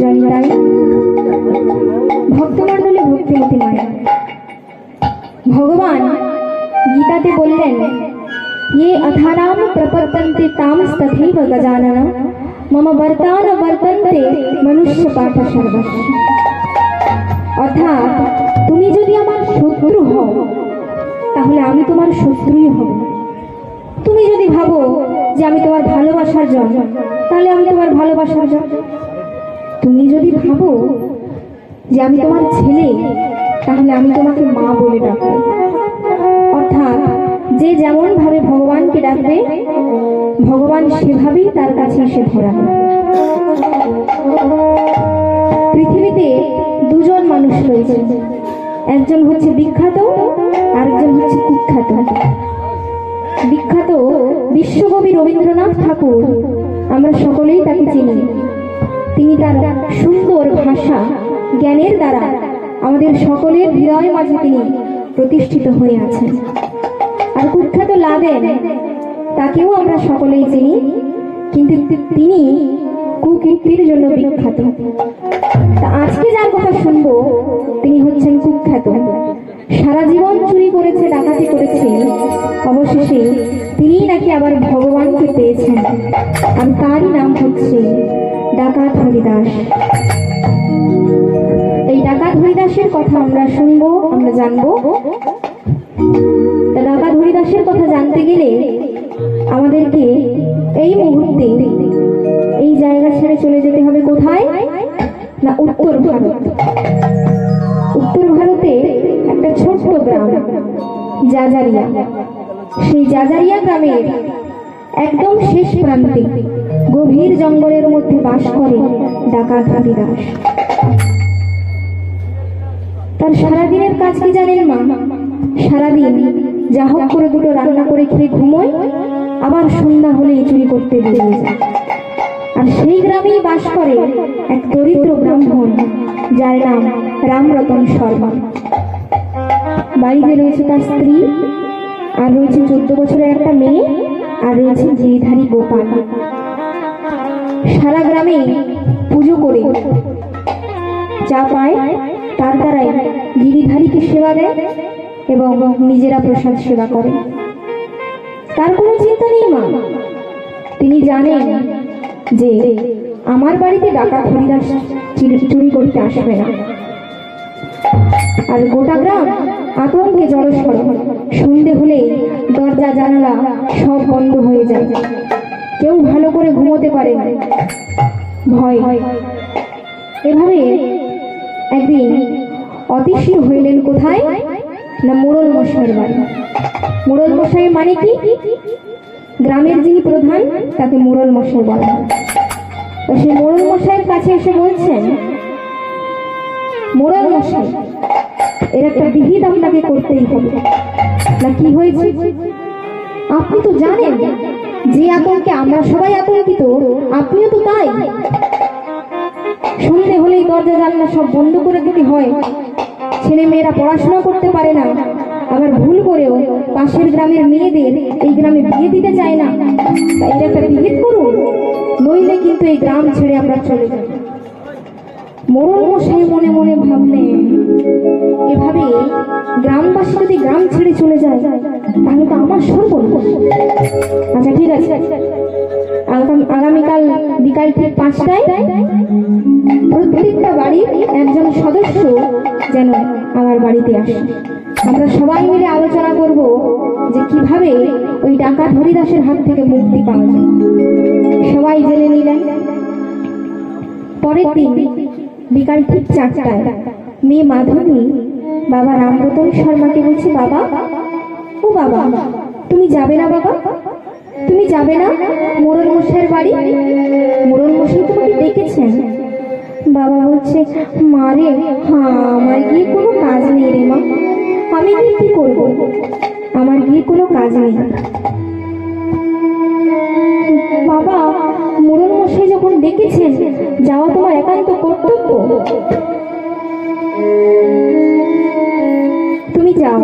জনিতাই ভক্তমণ্ডলী ভক্তিমতী মায়া ভগবান গীতাতে বললেন ये अथानाम प्रपद्यन्ते तामस्तथैव गजानन मम वर्तान वर्तन्ते মনুষ্য পাঠ সর্বস্ব অর্থাৎ তুমি যদি আমার শত্রু হও তাহলে আমি তোমার শত্রুই হব তুমি যদি ভাবো যে আমি তোমার ভালোবাসার জন তাহলে আমি তোমার ভালোবাসার জন তুমি যদি ভাবো যে আমি তোমার ছেলে, তাহলে আমি তোমাকে মা বলে ডাকবো। অর্থাৎ যে যেমন ভাবে ভগবানকে ডাকবে, ভগবান সেভাবেই তার কাছে এসে ধরা পৃথিবীতে দুজন মানুষ রয়েছে। একজন হচ্ছে বিখ্যাত, আরেকজন হচ্ছে কুখ্যাত। বিখ্যাত বিশ্বকবি রবীন্দ্রনাথ ঠাকুর, আমরা সকলেই তাকে চিনি। তিনি তার সুন্দর ভাষা, জ্ঞানের দ্বারা আমাদের সকলের হৃদয় মাঝে তিনি প্রতিষ্ঠিত হয়ে আছেন। আর কুখ্যাত লাদেন, তাকেও আমরা সকলেই চিনি, কিন্তু তিনি কুকীর্তির জন্য বিখ্যাত। তা আজকে যার কথা শুনব, তিনি হচ্ছেন কুখ্যাত। সারা জীবন চুরি করেছে, ডাকাতি করেছে, অবশেষে তিনিই নাকি আবার ভগবানকে পেয়েছেন। আর তারই নাম হচ্ছে ডাকাত হরিদাস। এই ডাকাত হরিদাসের কথা আমরা শুনব, আমরা জানব। ডাকাত হরিদাসের কথা জানতে গেলে আমাদেরকে এই মুহূর্তে এই জায়গা ছেড়ে চলে যেতে হবে কোথায়? না, উত্তর ভারত। উত্তর ভারতে একটা ছোট্ট গ্রাম, জাজারিয়া। সেই জাজারিয়া গ্রামের একদম শেষ প্রান্তে গভীর জঙ্গলের মধ্যে বাস করে ডাকাত হরিদাস তার সারাদিনের কাজ কি জানেন মা? সারাদিন যা হোক করে দুটো রান্না করে খেয়ে ঘুমোয়, আবার সন্ধ্যা হলে চুরি করতে বেরিয়ে যায়। আর সেই গ্রামেই বাস করে এক দরিদ্র ব্রাহ্মণ, যার নাম রামরতন শর্মা। বাড়িতে রয়েছে তার স্ত্রী, আর রয়েছে চোদ্দ বছরের একটা মেয়ে, আর রয়েছে গিরিধারী গোপাল। সারা গ্রামে পুজো করে। যা পায় তার দ্বারাই গিরিধারীকে সেবা দেয় এবং নিজেরা প্রসাদ সেবা করে। তার কোনো চিন্তা নেই মা। তিনি জানেন যে আমার বাড়িতে ডাকা হরিদাস চুরি করতে আসবে না। আর গোটা গ্রাম আতঙ্কে জড়সড়। সন্ধে হলে দরজা জানালা সব বন্ধ হয়ে যায়। কেউ ভালো করে ঘুমোতে পারে ভয়। এভাবে একদিন অতিশীল হইলেন কোথায়? না, মোড়ল মশাইয়ের বাড়ি। মোড়ল মশাই মানে কি? গ্রামের যিনি প্রধান, তাকে মোড়ল মশাই বলা হয়। তো সেই মোড়ল মশাইয়ের কাছে এসে বলছেন, মোড়ল মশাই, এর একটা বিহিত আপনাকে করতেই হবে। না, কি হয়েছে? আপনি তো জানেন যে আতঙ্কে আমরা সবাই আতঙ্কিত, আপনিও তো তাই। সন্ধে হলেই দরজা জানলা সব বন্ধ করে দিতে হয়। ছেলে মেয়েরা পড়াশোনা করতে পারে না। আবার ভুল করেও পাশের গ্রামের মেয়েদের এই গ্রামে বিয়ে দিতে চায় না। তাই এটা একটা বিহিত করুন। নইলে কিন্তু এই গ্রাম ছেড়ে আমরা চলে যাব। মরণ মশাই মনে মনে ভাবলেন এভাবে গ্রামবাসী যদি গ্রাম ছেড়ে চলে যায়, তাহলে তো আমার সর্বনাশ আচ্ছা ঠিক আছে। আগাম- আগামীকাল বিকাল ঠিক পাঁচটায় প্রত্যেকটা বাড়ির একজন সদস্য যেন আমার বাড়িতে আসে। আমরা সবাই মিলে আলোচনা করব যে কীভাবে ওই ডাকাত হরিদাসের হাত থেকে মুক্তি পাওয়া যায়। সবাই জেনে নিলেন। পরের দিন বিকাল ঠিক চারটায় মেয়ে মাধবী বাবা রামরতন শর্মাকে বলছে, বাবা, ও বাবা, তুমি যাবে না বাবা? তুমি যাবে না? মোড়ল মশাইয়ের বাড়ি? মোড়ল মশাই তোমাকে ডেকেছেন? বাবা বলছে, মা রে হ্যাঁ আমার গিয়ে কোনো কাজ নেই রে মা। আমি গিয়ে কি করব? আমার গিয়ে কোনো কাজ নেই। বাবা, মোড়ল মশাই যখন ডেকেছেন, যাওয়া তোমার একান্ত কর্তব্য। যাও।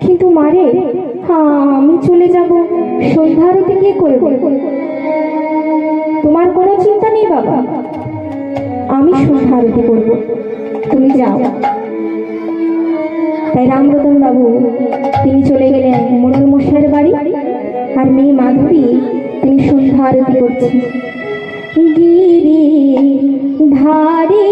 কিন্তু মারে হ্যাঁ আমি চলে যাব। সন্ধ্যা আরতি কে করবে? তোমার কোনো চিন্তা নেই বাবা। আমি আরতি করব। তুমি যাও। তাই রামরতন বাবু, তিনি চলে গেলেন মোড়ল মশাইয়ের বাড়ি, আর মেয়ে মাধুরী তিনি সন্ধ্যা আরতি করছেন। গিরি ধারি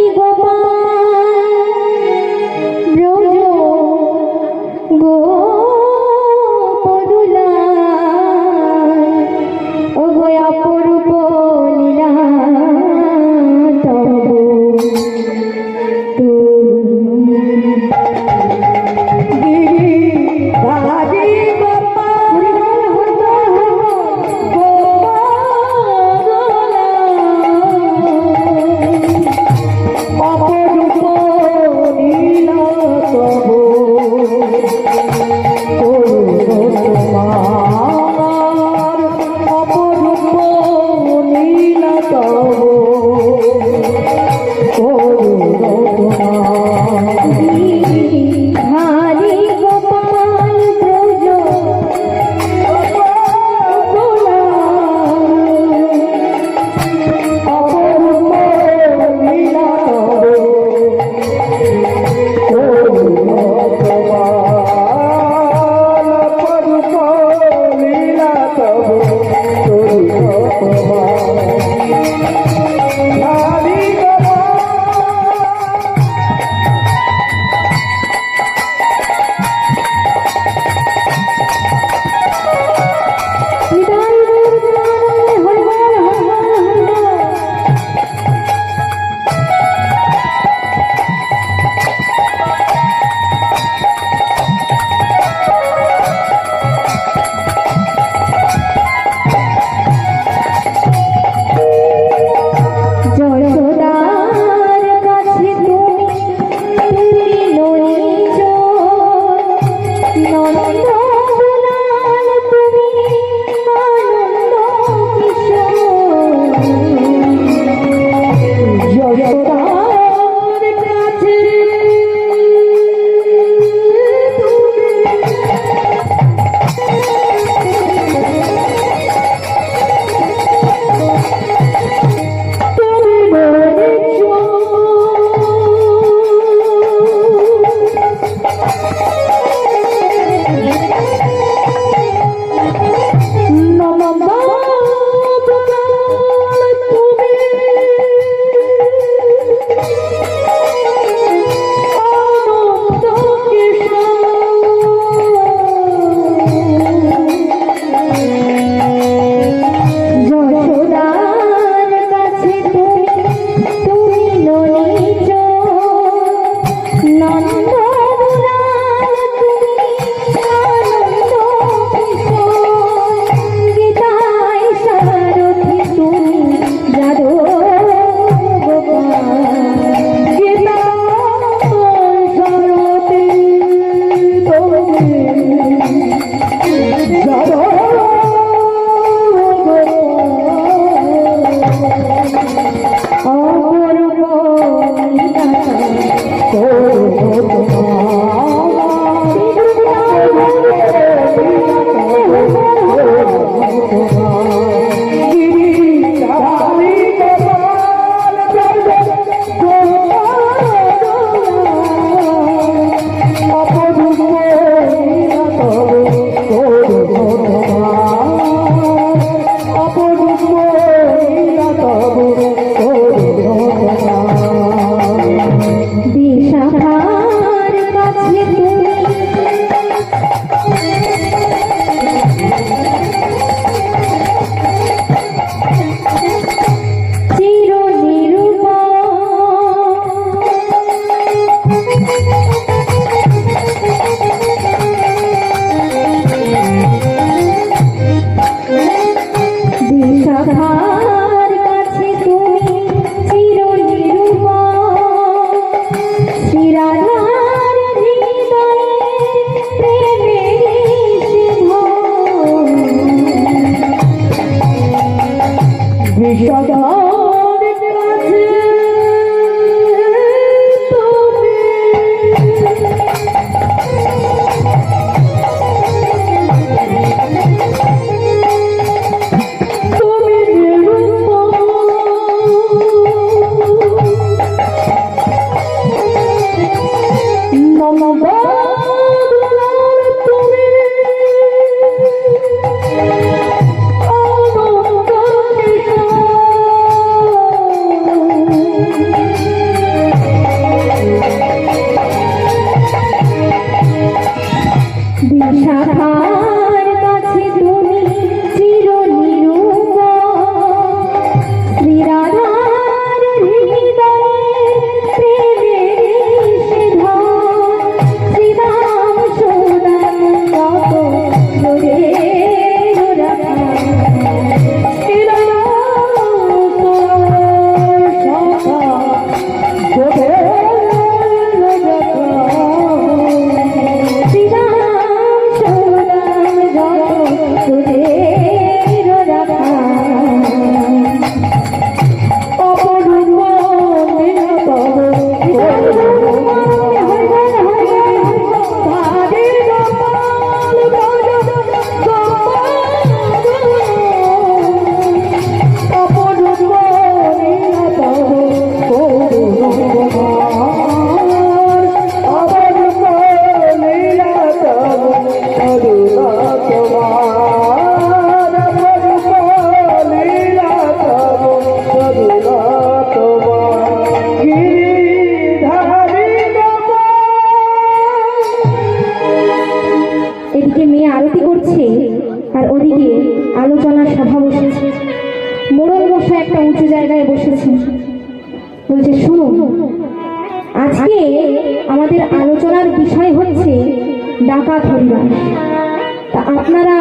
তা আপনারা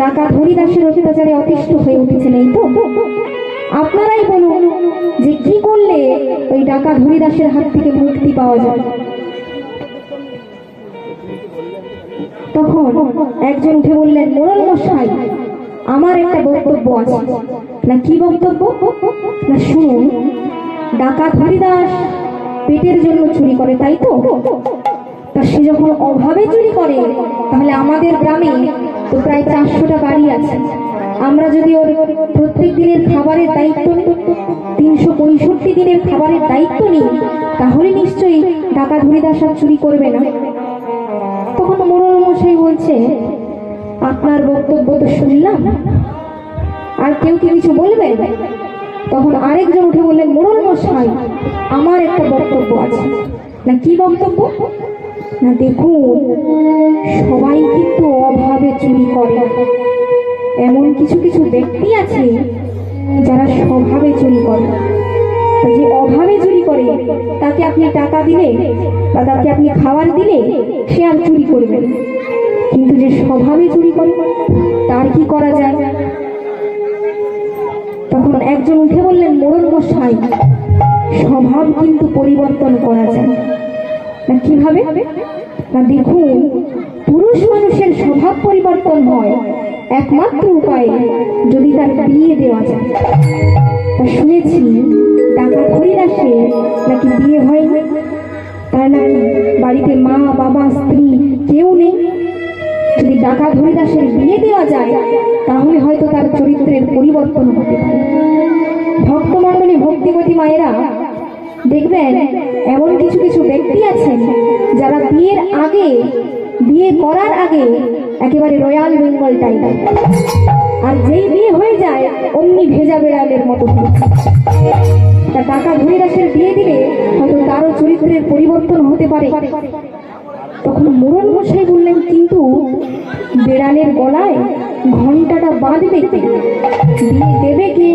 ডাকাত হরিদাসের অত্যাচারে অতিষ্ঠ হয়ে উঠেছেন, এই তো? আপনারাই বলুন যে কি করলে ওই ডাকাত হরিদাসের হাত থেকে মুক্তি পাওয়া যায়? তখন একজন উঠে বললেন মোড়ল মশাই, আমার একটা বক্তব্য আছে। না, কি বক্তব্য? না, শুনুন, ডাকাত হরিদাস পেটের জন্য চুরি করে, তাই তো? তা সে যখন অভাবে চুরি করে, তাহলে আমাদের গ্রামে তো প্রায় চারশোটা বাড়ি আছে। আমরা যদি ওর প্রত্যেক দিনের খাবারের দায়িত্ব তিনশো পঁয়ষট্টি দিনের খাবারের দায়িত্ব নিই, তাহলে নিশ্চয়ই টাকা হরিদাস আর চুরি করবে না। তখন মোড়ল মশাই বলছে, আপনার বক্তব্য তো শুনলাম। আর কেউ কি কিছু বলবে? তখন আরেকজন উঠে বললেন, মোড়ল মশাই, আমার একটা বক্তব্য আছে। না, কি বক্তব্য? দেখুন, সবাই কিন্তু অভাবে চুরি করে। এমন কিছু কিছু ব্যক্তি আছে যারা স্বভাবে চুরি করে। যে অভাবে চুরি করে, তাকে আপনি টাকা দিলে বা তাকে আপনি খাবার দিলে সে আর চুরি করবে কিন্তু যে স্বভাবে চুরি করে, তার কি করা যায়? তখন একজন উঠে বললেন, মোড়ল মশাই, স্বভাব কিন্তু পরিবর্তন করা যায়। না কীভাবে না দেখুন, পুরুষ মানুষের স্বভাব পরিবর্তন হয়। একমাত্র উপায় যদি তার বিয়ে দেওয়া যায়। তা শুনেছি, ডাকাত হরিদাসে নাকি বিয়ে হয়নি তার নাকি বাড়িতে মা, বাবা, স্ত্রী কেউ নেই। যদি ডাকাত হরিদাসের বিয়ে দেওয়া যায়, তাহলে হয়তো তার চরিত্রের পরিবর্তন হতে পারে। ভক্তমণ্ডলী ভক্তিমতী মায়েরা দেখবেন, এমন কিছু কিছু ব্যক্তি আছেন যারা বিয়ের আগে, বিয়ে করার আগে একেবারে রয়্যাল বেঙ্গল টাইগার আর যেই বিয়ে হয়ে যায়, অমনি ভেজা বেড়ালের মতো। তা টাকা হরিদাসের বিয়ে দিলে হয়তো তারও চরিত্রের পরিবর্তন হতে পারে। তখন মোড়ল মশাই বললেন, কিন্তু বেড়ালের গলায় ঘন্টাটা বাঁধবে বিয়ে দেবে কে?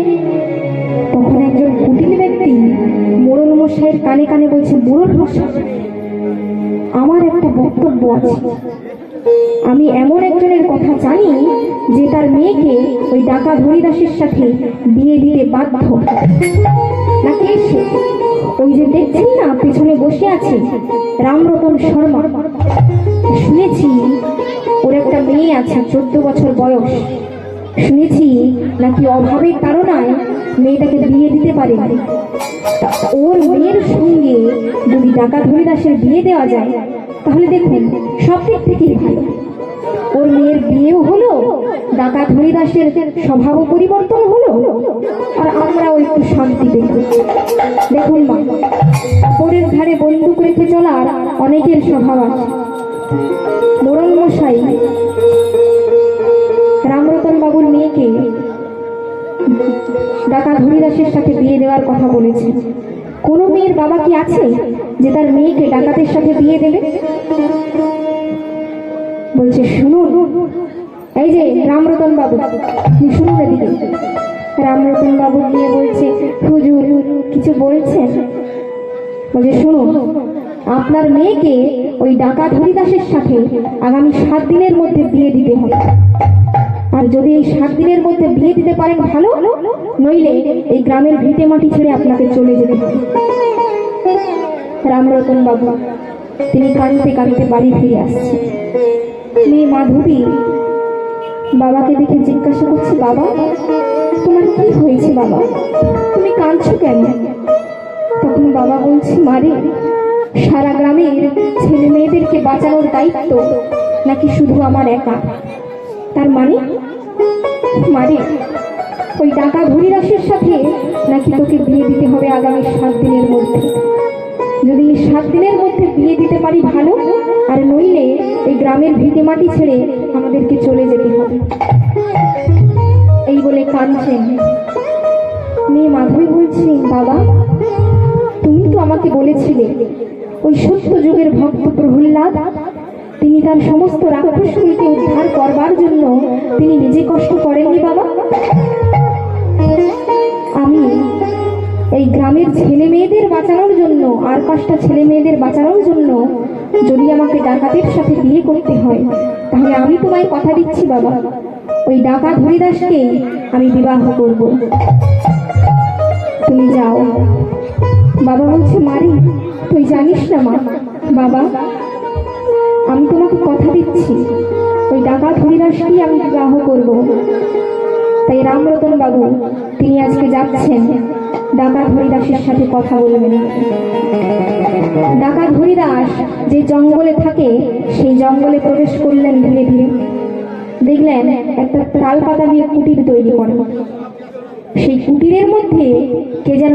বলছে মোড়ল মশাই আমার একটা বক্তব্য আছে। আমি এমন একজনের কথা জানি যে তার মেয়েকে ওই ডাকা হরিদাসের সাথে বিয়ে দিতে বাধ্য। না কে সে? ওই যে দেখছেন না, পেছনে বসে আছে রামরতন শর্মা। শুনেছি ওর একটা মেয়ে আছে, চোদ্দ বছর বয়স। শুনেছি নাকি অভাবের তাড়নায় মেয়েটাকে বিয়ে দিতে পারে। ওর মেয়ের সঙ্গে যদি ডাকাত হরিদাসের বিয়ে দেওয়া যায়, তাহলে দেখুন সব দিক থেকেই ভালো। ওর মেয়ের বিয়েও হলো, ডাকাত হরিদাসের স্বভাব পরিবর্তন হলো, আর আমরাও একটু শান্তি পেল দেখুন মা, পরের ধারে বন্দুক রেখে চলার অনেকের স্বভাব আছে। মোড়ল মশাই রামরতন বাবুর মেয়েকে ডাকাত হরিদাসের সাথে বিয়ে দেওয়ার কথা বলেছে। কোনো মেয়ের বাবা কি আছে যে তার মেয়েকে ডাকাতের সাথে বিয়ে দেবে? বলছে, শুনুন, এই যে রামরতন বাবু শুনুন এদিকে রামরতন বাবু গিয়ে বলছে, হুজুর, কিছু বলছে বলছে, শুনুন, আপনার মেয়েকে ওই ডাকাত হরিদাসের সাথে আগামী সাত দিনের মধ্যে বিয়ে দিতে হবে। আর যদি এই সাত দিনের মধ্যে বিয়ে দিতে পারেন ভালো, নইলে এই গ্রামের ভিটে মাটি ছেড়ে আপনাকে চলে যেতে হবে। রামরতন বাবু, তিনি কাঁদতে কাঁদতে বাড়ি ফিরে আসছে মেয়ে মাধবী, বাবাকে দেখে জিজ্ঞাসা করছে, বাবা, তোমার কি হয়েছে বাবা? তুমি কাঁদছো কেন? তখন বাবা বলছে মারে সারা গ্রামের ছেলে মেয়েদেরকে বাঁচানোর দায়িত্ব নাকি শুধু আমার একা? তার মানে মারে, ওই ডাকা হরিদাসের সাথে নাকি তোকে বিয়ে দিতে হবে আগামী সাত দিনের মধ্যে? যদি সাত দিনের মধ্যে বিয়ে দিতে পারি ভালো, আর নইলে এই গ্রামের ভিটে মাটি ছেড়ে আমাদেরকে চলে যেতে হবে। এই বলে কাঁদছেন। মেয়ে মাধবী বলছি, বাবা, তুমি তো আমাকে বলেছিলে, ওই সত্য যুগের ভক্ত প্রহ্লাদ তিনি তার সমস্ত রাক্ষসগুলিকে উদ্ধার করবার জন্য তিনি নিজে কষ্ট করেননি বাবা? আমি এই গ্রামের ছেলে মেয়েদের বাঁচানোর জন্য, আর পাঁচটা ছেলে মেয়েদের বাঁচানোর জন্য যদি আমাকে ডাকাতের সাথে বিয়ে করতে হয়, তাহলে আমি তোমায় কথা দিচ্ছি বাবা। ওই ডাকাত হরিদাসকে আমি বিবাহ করব। তুমি যাও। বাবা বলছে, মারি, তুই জানিস না মা। বাবা আমি তোমাকে কথা দিচ্ছি। ওই ডাকাত হরিদাসকেই আমি বিবাহ করব। তাই রামরতন বাবু, তিনি আজকে যাচ্ছেন। ডাকাত হরিদাসের সাথে কথা বলবেন। ডাকাত হরিদাস যে জঙ্গলে থাকে, সেই জঙ্গলে প্রবেশ করলেন ধীরে ধীরে। দেখলেন একটা তাল পাতা দিয়ে কুটির তৈরি করে। সেই কুটিরের মধ্যে কে যেন